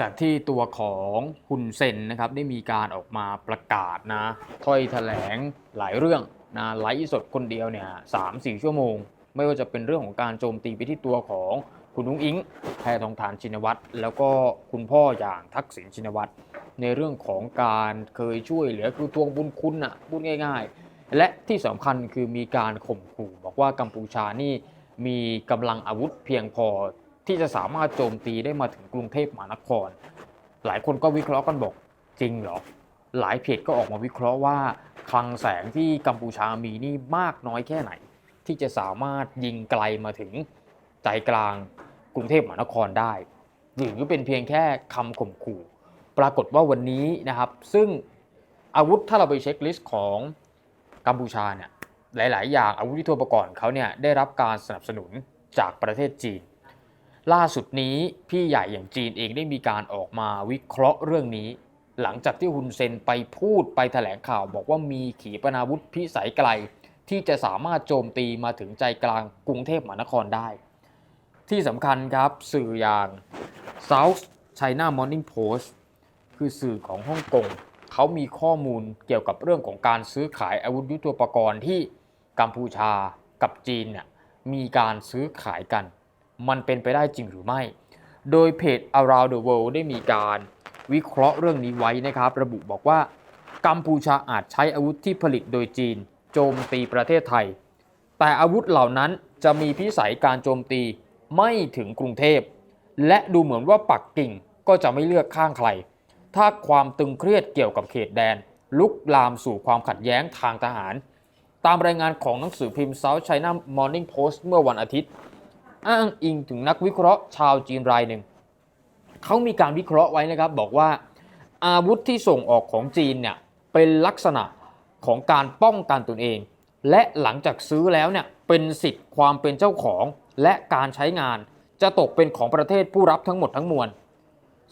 จากที่ตัวของฮุนเซนนะครับได้มีการออกมาประกาศนะถ้อยแถลงหลายเรื่องนะไลฟ์สดคนเดียวเนี่ยสามสี่ชั่วโมง ไม่ว่าจะเป็นเรื่องของการโจมตีไปที่ตัวของคุณนุ้งอิงแพทองทานชินวัตรแล้วก็คุณพ่ออย่างทักษิณชินวัตรในเรื่องของการเคยช่วยเหลือคือทวงบุญคุณอะพูดง่าย ๆ และที่สำคัญคือมีการข่มขู่บอกว่ากัมพูชานี่มีกำลังอาวุธเพียงพอ ที่จะสามารถโจมตีได้มาถึงกรุงเทพมหานคร หลายคนก็วิเคราะห์กันบอกจริงเหรอ หลายเพจก็ออกมาวิเคราะห์ว่าคลังแสงที่กัมพูชามีนี่มากน้อยแค่ไหน ที่จะสามารถยิงไกลมาถึงใจกลางกรุงเทพมหานครได้ หรือเป็นเพียงแค่คำข่มขู่ ปรากฏว่าวันนี้นะครับ ซึ่งอาวุธถ้าเราไปเช็คลิสต์ของกัมพูชาเนี่ยหลาย ๆ อย่างอาวุธยุทโธปกรณ์เขาเนี่ยได้รับการสนับสนุนจากประเทศจีน ล่าสุดนี้พี่ใหญ่อย่างจีนเองได้มีการออกมาวิเคราะห์เรื่องนี้ หลังจากที่ฮุนเซนไปพูดไปแถลงข่าว บอกว่ามีขีปนาวุธพิสัยไกล ที่จะสามารถโจมตีมาถึงใจกลางกรุงเทพมหานครได้ ที่สำคัญครับสื่ออย่าง South China Morning Post คือสื่อของฮ่องกงเขามีข้อมูลเกี่ยวกับเรื่องของการซื้อขายอาวุธยุทโธปกรณ์ที่กัมพูชากับจีนเนี่ยมีการซื้อขายกัน มันเป็นไปได้จริงหรือไม่ โดยเพจ Around the World ได้มีการวิเคราะห์เรื่องนี้ไว้นะครับ ระบุบอกว่า กัมพูชาอาจใช้อาวุธที่ผลิตโดยจีน โจมตีประเทศไทย แต่อาวุธเหล่านั้นจะมีพิสัยการโจมตีไม่ถึงกรุงเทพ และดูเหมือนว่าปักกิ่งก็จะไม่เลือกข้างใคร ถ้าความตึงเครียดเกี่ยวกับเขตแดน ลุกลามสู่ความขัดแย้งทางทหาร ตามรายงานของหนังสือพิมพ์ South China Morning Post เมื่อวันอาทิตย์ อ้างอิงถึงนักวิเคราะห์ชาวจีนรายหนึ่งเขามีการวิเคราะห์ไว้นะครับบอกว่าอาวุธที่ส่งออกของจีนเนี่ยเป็นลักษณะของการป้องกันตนเอง และหลังจากซื้อแล้วเนี่ยเป็นสิทธิ์ความเป็นเจ้าของและการใช้งานจะตกเป็นของประเทศผู้รับทั้งหมดทั้งมวล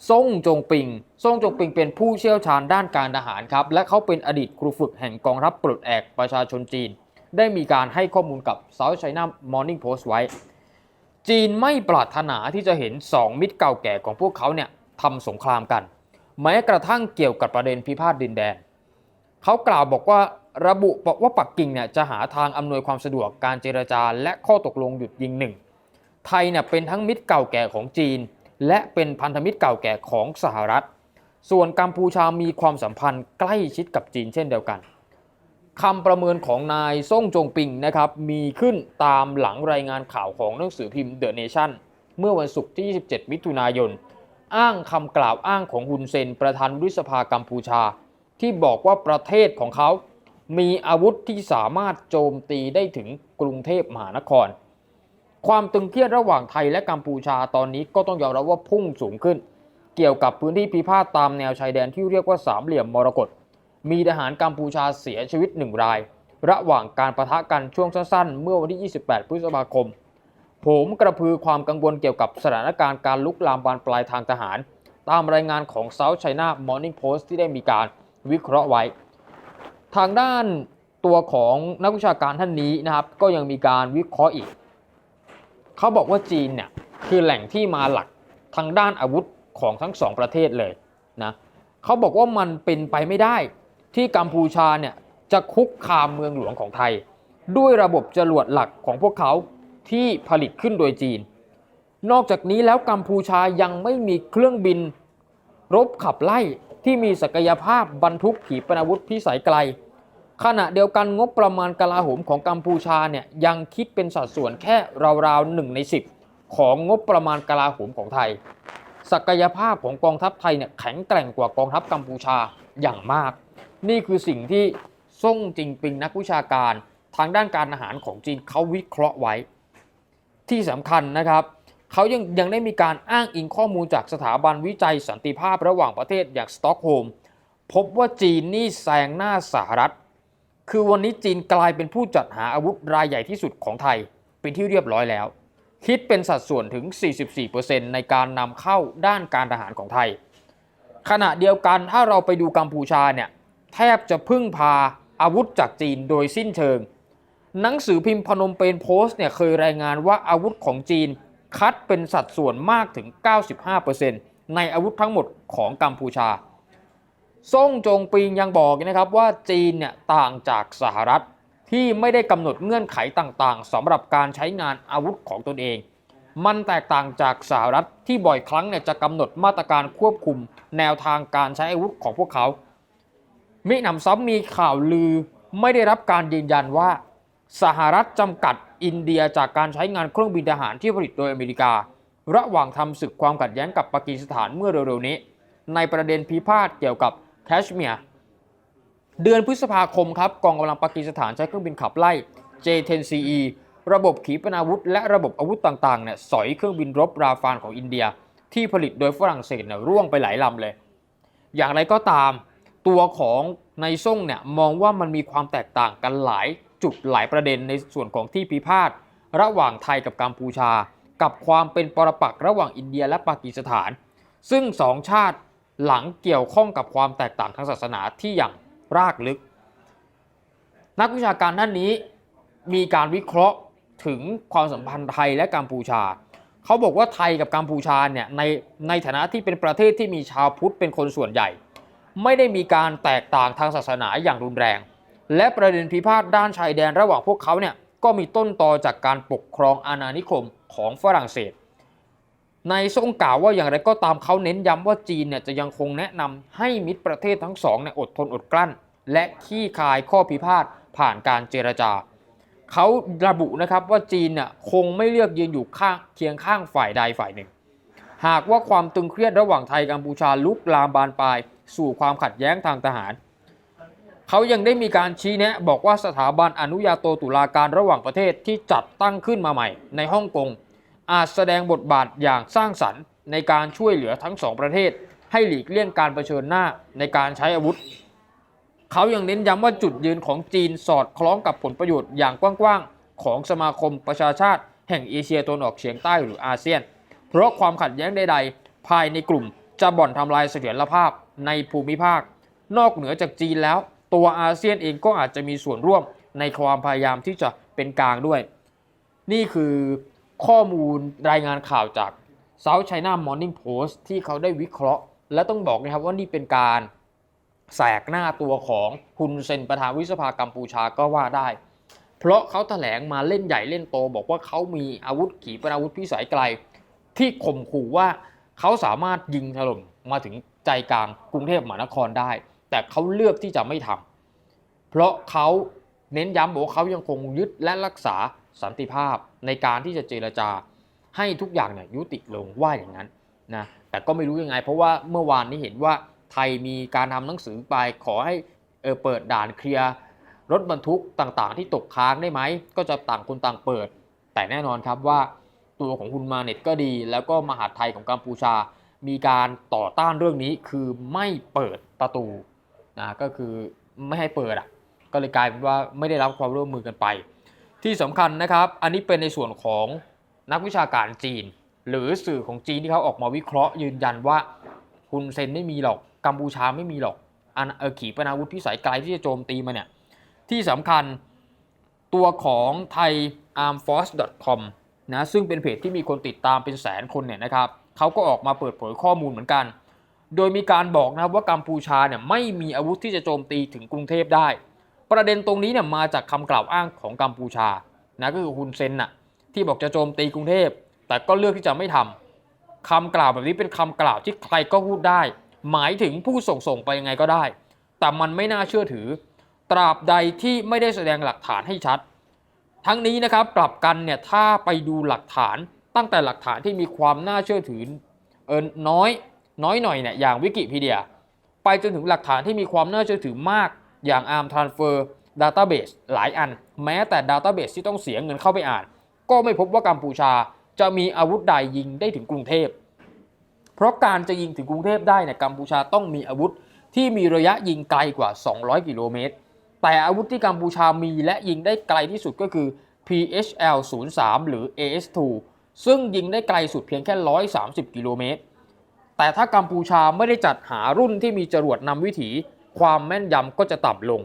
ซ่งจงปิงซ่งจงปิงเป็นผู้เชี่ยวชาญด้านการทหารครับ และเขาเป็นอดีตครูฝึกแห่งกองทัพปลดแอกประชาชนจีน ได้มีการให้ข้อมูลกับ South China Morning Post ไว้ จีนไม่ปรารถนาที่จะเห็นสองมิตรเก่าแก่ของพวกเขาเนี่ยทำสงครามกัน แม้กระทั่งเกี่ยวกับประเด็นพิพาทดินแดน เขากล่าวบอกว่าระบุบอกว่าปักกิ่งเนี่ยจะหาทางอำนวยความสะดวกการเจรจาและข้อตกลงหยุดยิงหนึ่งไทยเนี่ยเป็นทั้งมิตรเก่าแก่ของจีน และเป็นพันธมิตรเก่าแก่ของสหรัฐ ส่วนกัมพูชามีความสัมพันธ์ใกล้ชิดกับจีนเช่นเดียวกัน คำประเมินของนายซ่งจงปิงนะครับมีขึ้นตามหลังรายงานข่าวของหนังสือพิมพ์ The Nation เมื่อวันศุกร์ที่ 27 มิถุนายน อ้างคำกล่าวอ้างของฮุนเซน ประธานวุฒิสภากัมพูชา ที่บอกว่าประเทศของเขา มีอาวุธที่สามารถโจมตีได้ถึงกรุงเทพมหานคร ความตึงเครียดระหว่างไทยและกัมพูชาตอนนี้ก็ต้องยอมรับว่าพุ่งสูงขึ้น เกี่ยวกับพื้นที่พิพาทตามแนวชายแดนที่เรียกว่าสามเหลี่ยมมรกต มีทหารกัมพูชาเสียชีวิตหนึ่งราย ระหว่างการประทะกันช่วงสั้นๆ เมื่อวันที่ 28 พฤษภาคม ผมกระพือความกังวลเกี่ยวกับสถานการณ์การลุกลามบานปลายทางทหาร ตามรายงานของ South China Morning Post ที่ได้มีการวิเคราะห์ไว้ ทางด้านตัวของนักวิชาการท่านนี้นะครับ ก็ยังมีการวิเคราะห์อีก เขาบอกว่าจีนเนี่ยคือแหล่งที่มาหลักทางด้านอาวุธของทั้งสองประเทศเลยนะเขาบอกว่ามันเป็นไปไม่ได้ ที่กัมพูชาเนี่ยจะคุกคามเมืองหลวงของไทย ด้วยระบบจรวดหลักของพวกเขาที่ผลิตขึ้นโดยจีน นอกจากนี้แล้วกัมพูชายังไม่มีเครื่องบิน รบขับไล่ที่มีศักยภาพบรรทุกขีปนาวุธพิสัยไกล ขณะเดียวกันงบประมาณกลาโหมของกัมพูชาเนี่ยยังคิดเป็นสัดส่วนแค่ราวๆหนึ่งใน 10 ของงบประมาณกลาโหมของไทย ศักยภาพของกองทัพไทยเนี่ยแข็งแกร่งกว่ากองทัพกัมพูชาอย่างมาก นี่คือสิ่งที่ซ่งจิงปิงนักวิชาการทางด้านการอาหารของจีนเขาวิเคราะห์ไว้ ที่สำคัญนะครับเขายังยังได้มีการอ้างอิงข้อมูลจากสถาบันวิจัยสันติภาพระหว่างประเทศอย่างสต็อกโฮล์มพบว่าจีนนี่แซงหน้าสหรัฐ คือวันนี้จีนกลายเป็นผู้จัดหาอาวุธรายใหญ่ที่สุดของไทย เป็นที่เรียบร้อยแล้ว คิดเป็นสัดส่วนถึง 44%ในการนำเข้าด้านการทหารของไทย ขณะเดียวกันถ้าเราไปดูกัมพูชาเนี่ย แทบจะพึ่งพาอาวุธจากจีนโดยสิ้นเชิง หนังสือพิมพ์พนมเปญโพสต์เนี่ยเคยรายงานว่าอาวุธของจีนคัดเป็นสัดส่วนมากถึง 95%ในอาวุธทั้งหมดของกัมพูชาซ่งจงปิงยังบอกนะครับว่าจีนเนี่ยต่างจากสหรัฐที่ไม่ได้กำหนดเงื่อนไขต่างๆสำหรับการใช้งานอาวุธของตนเอง มันแตกต่างจากสหรัฐที่บ่อยครั้งเนี่ยจะกำหนดมาตรการควบคุมแนวทางการใช้อาวุธของพวกเขา มิหนำซ้ำมีข่าวลือไม่ได้รับการยืนยันว่า สหรัฐจำกัดอินเดียจากการใช้งานเครื่องบินทหารที่ผลิตโดยอเมริกา ระหว่างทำศึกความขัดแย้งกับปากีสถานเมื่อเร็วๆนี้ ในประเด็นพิพาทเกี่ยวกับแคชเมียร์เดือนพฤษภาคมครับกองกำลังปากีสถานใช้เครื่องบินขับไล่ J-10CE ระบบขีปนาวุธ และระบบอาวุธต่างๆเนี่ยสอยเครื่องบินรบราฟานของอินเดีย ที่ผลิตโดยฝรั่งเศสเนี่ยร่วงไปหลายลำเลย อย่างไรก็ตาม ตัวของในซ่งเนี่ยมองว่ามันมีความแตกต่างกันหลายจุดหลายประเด็นในส่วนของที่พิพาทระหว่างไทยกับกัมพูชา กับความเป็นปรปักษ์ระหว่างอินเดียและปากีสถาน ซึ่งสองชาติหลังเกี่ยวข้องกับความแตกต่างทางศาสนาที่อย่างรากลึก นักวิชาการด้านนี้มีการวิเคราะห์ถึงความสัมพันธ์ไทยและกัมพูชา เขาบอกว่าไทยกับกัมพูชาเนี่ยในในฐานะที่เป็นประเทศที่มีชาวพุทธเป็นคนส่วนใหญ่ ไม่ได้มีการแตกต่างทางศาสนาอย่างรุนแรง และประเด็นพิพาทด้านชายแดนระหว่างพวกเขาเนี่ยก็มีต้นตอจากการปกครองอาณานิคมของฝรั่งเศส ในทรงกล่าวว่าอย่างไรก็ตามเขาเน้นย้ำว่าจีนเนี่ยจะยังคงแนะนำให้มิตรประเทศทั้งสองเนี่ยอดทนอดกลั้น และขี้คายข้อพิพาทผ่านการเจรจาเขาระบุนะครับว่าจีนเนี่ยคงไม่เลือกยืนอยู่ข้างเคียงข้างฝ่ายใดฝ่ายหนึ่ง หากว่าความตึงเครียดระหว่างไทยกัมพูชาลุกลามบานปลาย สู่ความขัดแย้งทางทหาร เขายังได้มีการชี้แนะบอกว่าสถาบันอนุญาโตตุลาการระหว่างประเทศที่จัดตั้งขึ้นมาใหม่ ในฮ่องกงอาจแสดงบทบาทอย่างสร้างสรรค์ ในการช่วยเหลือทั้งสองประเทศ ให้หลีกเลี่ยงการเผชิญหน้าในการใช้อาวุธ เขายังเน้นย้ำว่าจุดยืนของจีนสอดคล้องกับผลประโยชน์อย่างกว้างๆของสมาคมประชาชาติ แห่งเอเชียตะวันออกเฉียงใต้หรืออาเซียน เพราะความขัดแย้งใดๆ ภายในกลุ่มจะบ่อนทำลายเสถียรภาพ ในภูมิภาค นอกเหนือจากจีนแล้ว ตัวอาเซียนเองก็อาจจะมีส่วนร่วมในความพยายามที่จะเป็นกลางด้วย นี่คือข้อมูลรายงานข่าวจาก South China Morning Post ที่เขาได้วิเคราะห์ และต้องบอกนะครับว่านี่เป็นการแสกหน้าตัวของฮุนเซนประธานวิสภากัมพูชาก็ว่าได้ เพราะเขาแถลงมาเล่นใหญ่เล่นโต บอกว่าเขามีอาวุธขีปนาวุธพิสัยไกล ที่ข่มขู่ว่าเขาสามารถยิงถล่มมาถึง ใจกลางกรุงเทพมหานครได้ แต่เขาเลือกที่จะไม่ทำเพราะเขาเน้นย้ำบอกว่าเขายังคงยึดและรักษาสันติภาพในการที่จะเจรจาให้ทุกอย่างเนี่ยยุติลงว่าอย่างนั้นนะแต่ก็ไม่รู้ยังไง เพราะว่าเมื่อวานนี้เห็นว่าไทยมีการทำหนังสือไปขอให้เออเปิดด่านเคลียร์รถบรรทุกต่างๆ ที่ตกค้างได้ไหม ก็จะต่างคนต่างเปิด แต่แน่นอนครับว่าตัวของคุณมาเน็ตก็ดี แล้วก็มหาดไทยของกัมพูชา มีการต่อต้านเรื่องนี้คือไม่เปิดประตูนะก็คือไม่ให้เปิดอะก็เลยกลายเป็นว่าไม่ได้รับความร่วมมือกันไป ที่สำคัญนะครับ อันนี้เป็นในส่วนของนักวิชาการจีน หรือสื่อของจีนที่เขาออกมาวิเคราะห์ยืนยันว่าคุณเซนไม่มีหรอกกัมพูชาไม่มีหรอกอันเออขีปนาวุธพิสัยไกลที่จะโจมตีมาเนี่ยที่สำคัญตัวของไทย armforce.com นะซึ่งเป็นเพจที่มีคนติดตามเป็นแสนคนเนี่ยนะครับ เขาก็ออกมาเปิดเผยข้อมูลเหมือนกัน โดยมีการบอกนะครับว่ากัมพูชาเนี่ยไม่มีอาวุธที่จะโจมตีถึงกรุงเทพได้ ประเด็นตรงนี้เนี่ยมาจากคำกล่าวอ้างของกัมพูชานะก็คือฮุนเซนน่ะที่บอกจะโจมตีกรุงเทพ แต่ก็เลือกที่จะไม่ทำคำกล่าวแบบนี้เป็นคำกล่าวที่ใครก็พูดได้ หมายถึงผู้ส่งส่งไปยังไงก็ได้ แต่มันไม่น่าเชื่อถือ ตราบใดที่ไม่ได้แสดงหลักฐานให้ชัด ทั้งนี้นะครับกลับกันเนี่ยถ้าไปดูหลักฐาน ตั้งแต่หลักฐานที่มีความน่าเชื่อถือเออน้อยน้อยหน่อยเนี่ยอย่างวิกิพีเดีย ไปจนถึงหลักฐานที่มีความน่าเชื่อถือมากอย่าง ARM Transfer Database หลายอัน แม้แต่ Database ที่ต้องเสียเงินเข้าไปอ่าน ก็ไม่พบว่ากัมพูชาจะมีอาวุธใดยิงได้ถึงกรุงเทพ เพราะการจะยิงถึงกรุงเทพได้เนี่ยกัมพูชาต้องมีอาวุธที่มีระยะยิงไกลกว่า 200 กิโลเมตร แต่อาวุธที่กัมพูชามีและยิงได้ไกลที่สุดก็คือ PHL 03หรือ AS2 ซึ่งยิงได้ไกลสุดเพียงแค่ 130 กิโลเมตร แต่ถ้ากัมพูชาไม่ได้จัดหารุ่นที่มีจรวดนำวิถี ความแม่นยำก็จะต่ำลง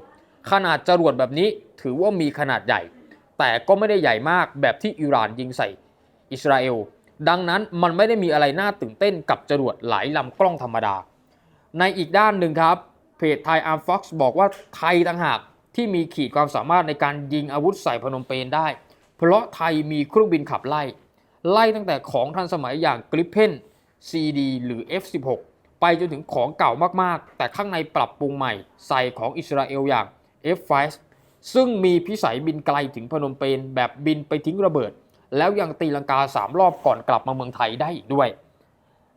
ขนาดจรวดแบบนี้ถือว่ามีขนาดใหญ่ แต่ก็ไม่ได้ใหญ่มากแบบที่อิหร่านยิงใส่อิสราเอล ดังนั้นมันไม่ได้มีอะไรน่าตื่นเต้นกับจรวดหลายลำกล้องธรรมดา ในอีกด้านหนึ่งครับ เพจไทยอาร์มฟ็อกซ์บอกว่าไทยต่างหากที่มีขีดความสามารถในการยิงอาวุธใส่พนมเปญได้ เพราะไทยมีเครื่องบินขับไล่ ไล่ตั้งแต่ของทันสมัยอย่าง Gripen CD หรือ F16 ไปจนถึงของเก่ามากๆ แต่ข้างในปรับปรุงใหม่ใส่ของอิสราเอลอย่าง F5 ซึ่งมีพิสัยบินไกลถึงพนมเปญแบบบินไปทิ้งระเบิด แล้วยังตีลังกา 3 รอบก่อนกลับมาเมืองไทยได้อีกด้วย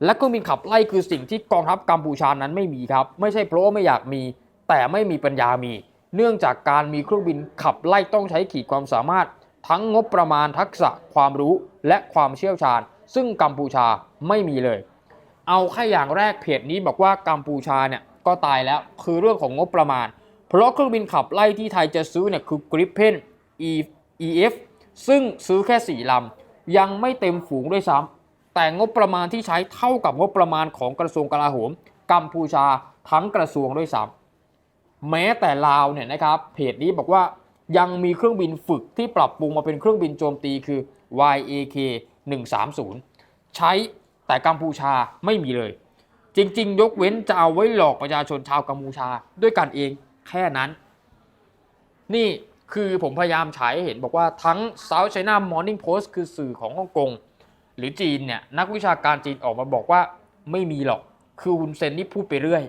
และเครื่องบินขับไล่คือสิ่งที่กองทัพกัมพูชานั้นไม่มีครับ ไม่ใช่เพราะไม่อยากมี แต่ไม่มีปัญญามี เนื่องจากการมีเครื่องบินขับไล่ต้องใช้ขีดความสามารถ ทั้งงบประมาณทักษะความรู้และความเชี่ยวชาญ ซึ่งกัมพูชาไม่มีเลย เอาแค่อย่างแรกเพจนี้บอกว่ากัมพูชาเนี่ยก็ตายแล้วคือเรื่องของงบประมาณ เพราะเครื่องบินขับไล่ที่ไทยจะซื้อเนี่ยคือ Gripen E EF ซึ่งซื้อแค่ 4 ลำ ยังไม่เต็มฝูงด้วยซ้ำแต่งบประมาณที่ใช้เท่ากับงบประมาณของกระทรวงกลาโหม กัมพูชาทั้งกระทรวงด้วยซ้ำแม้แต่ลาวเนี่ยนะครับเพจนี้บอกว่า ยังมีเครื่องบินฝึกที่ปรับปรุงมาเป็นเครื่องบินโจมตีคือ YAK 130 ใช้แต่กัมพูชาไม่มีเลย จริง ๆ ยกเว้นจะเอาไว้หลอกประชาชนชาวกัมพูชาด้วยกันเองแค่นั้น นี่คือผมพยายามฉายให้เห็นบอกว่าทั้ง South China Morning Post คือสื่อของฮ่องกง หรือจีนเนี่ยนักวิชาการจีนออกมาบอกว่าไม่มีหรอก คือฮุนเซนนี่พูดไปเรื่อย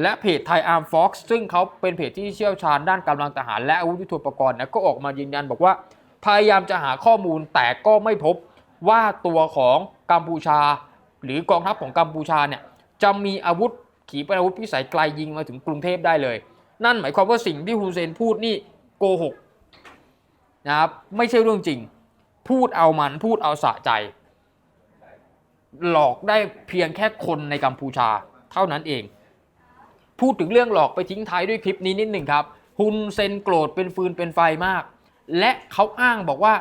และเพจไทยอาร์มฟ็อกซ์ซึ่งเขาเป็นเพจที่เชี่ยวชาญด้านกำลังทหารและอาวุธยุทโธปกรณ์นี่ยก็ออกมายืนยันบอกว่า พยายามจะหาข้อมูลแต่ก็ไม่พบว่าตัวของกัมพูชา หรือกองทัพของกัมพูชาเนี่ยจะมีอาวุธขีปนาวุธพิสัยไกลยิงมาถึงกรุงเทพได้เลย นั่นหมายความว่าสิ่งที่ฮุนเซนพูดนี่โกหกนะครับไม่ใช่เรื่องจริง พูดเอามันพูดเอาสะใจ หลอกได้เพียงแค่คนในกัมพูชาเท่านั้นเอง พูดถึงเรื่องหลอกไปทิ้งท้ายด้วยคลิปนี้นิดหนึ่งครับฮุนเซนโกรธเป็นฟืนเป็นไฟมาก และเขาอ้างบอกว่า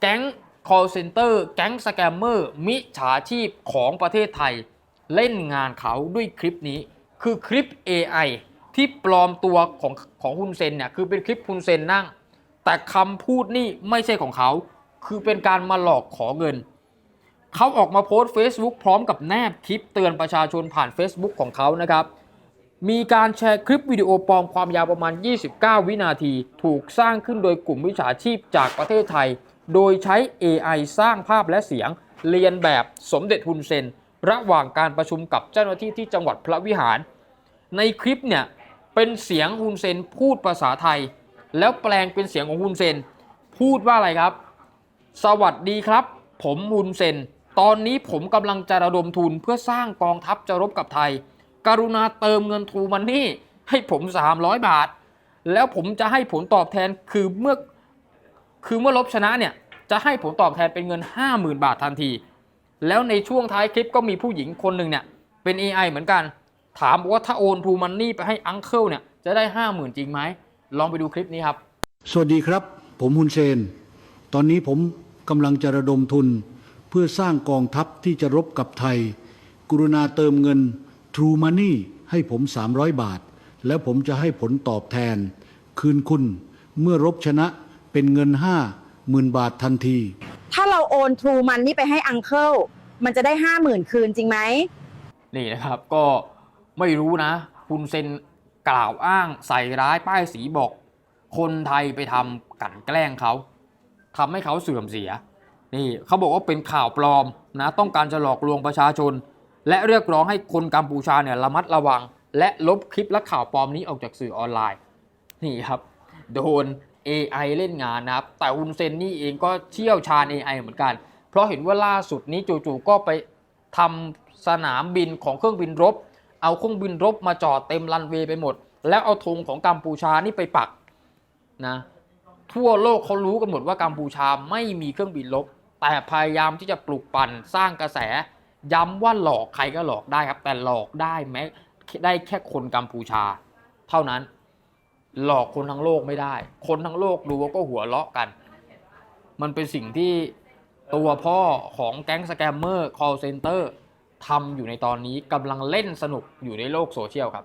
แก๊ง call center แก๊งสแกมเมอร์มิจฉาชีพของประเทศไทย เล่นงานเขาด้วยคลิปนี้ คือคลิป AI ที่ปลอมตัวของของฮุนเซนเนี่ยคือเป็นคลิปฮุนเซนนั่ง แต่คำพูดนี่ไม่ใช่ของเขา คือเป็นการมาหลอกขอเงิน เขาออกมาโพสต์ Facebook พร้อมกับแนบคลิปเตือนประชาชนผ่าน Facebook ของเขานะครับ มีการแชร์คลิปวิดีโอปลอมความยาวประมาณ 29 วินาที ถูกสร้างขึ้นโดยกลุ่มวิชาชีพจากประเทศไทย โดยใช้ AI สร้างภาพและเสียง เรียนแบบสมเด็จฮุนเซน ระหว่างการประชุมกับเจ้าหน้าที่ที่จังหวัดพระวิหาร ในคลิปเนี่ย เป็นเสียงฮุนเซนพูดภาษาไทย แล้วแปลงเป็นเสียงของฮุนเซน พูดว่าอะไรครับ สวัสดีครับ ผมฮุนเซน ตอนนี้ผมกำลังจะระดมทุนเพื่อสร้างกองทัพจะรบกับไทย กรุณาเติมเงินทูมันนี่ให้ผม 300 บาท แล้วผมจะให้ผลตอบแทนคือเมื่อคือเมื่อลบชนะเนี่ยจะให้ผลตอบแทนเป็นเงิน 50,000 บาททันที แล้วในช่วงท้ายคลิปก็มีผู้หญิงคนหนึ่งเนี่ยเป็น AI เหมือนกัน ถามว่าถ้าโอนทูมันนี่ไปให้อังเคิลเนี่ยจะได้ 50,000 จริงไหมลองไปดูคลิปนี้ครับ สวัสดีครับ ผมฮุนเซน ตอนนี้ผมกำลังจะระดมทุน เพื่อสร้างกองทัพที่จะรบกับไทย กรุณาเติมเงิน True Money ให้ผม 300 บาท แล้วผมจะให้ผลตอบแทน คืนคุณเมื่อรบชนะเป็นเงิน 5 0,000 บาททันที ถ้าเราโอนทรูมันนี่ไปให้อังเคิลมันจะได้ห้าหมื่นคืนจริงไหม นี่นะครับก็ไม่รู้นะ คุณเซนกล่าวอ้างใส่ร้ายป้ายสีบอก คนไทยไปทำกลันแกล้งเขาทำให้เขาเสื่อมเสีย นี่เขาบอกว่าเป็นข่าวปลอมนะ ต้องการจะหลอกลวงประชาชน และเรียกร้องให้คนกัมพูชาเนี่ยระมัดระวัง และลบคลิปและข่าวปลอมนี้ออกจากสื่อออนไลน์นี่ครับโดน AI เล่นงานนะครับ แต่อุนเซนนี่เองก็เชี่ยวชาญ AI เหมือนกัน เพราะเห็นว่าล่าสุดนี้จู่ๆก็ไปทำสนามบินของเครื่องบินรบ เอาเครื่องบินรบมาจอดเต็มรันเวย์ไปหมด แล้วเอาธงของกัมพูชานี่ไปปักนะทั่วโลกเขารู้กันหมดว่ากัมพูชาไม่มีเครื่องบินรบ แต่พยายามที่จะปลุกปั่นสร้างกระแส ย้ำว่าหลอกใครก็หลอกได้ครับ แต่หลอกได้แม้ได้แค่คนกัมพูชา เท่านั้น หลอกคนทั้งโลกไม่ได้ คนทั้งโลกดูก็หัวเราะกัน มันเป็นสิ่งที่ตัวพ่อของแก๊งสแกมเมอร์ call center ทำอยู่ในตอนนี้กำลังเล่นสนุกอยู่ในโลกโซเชียลครับ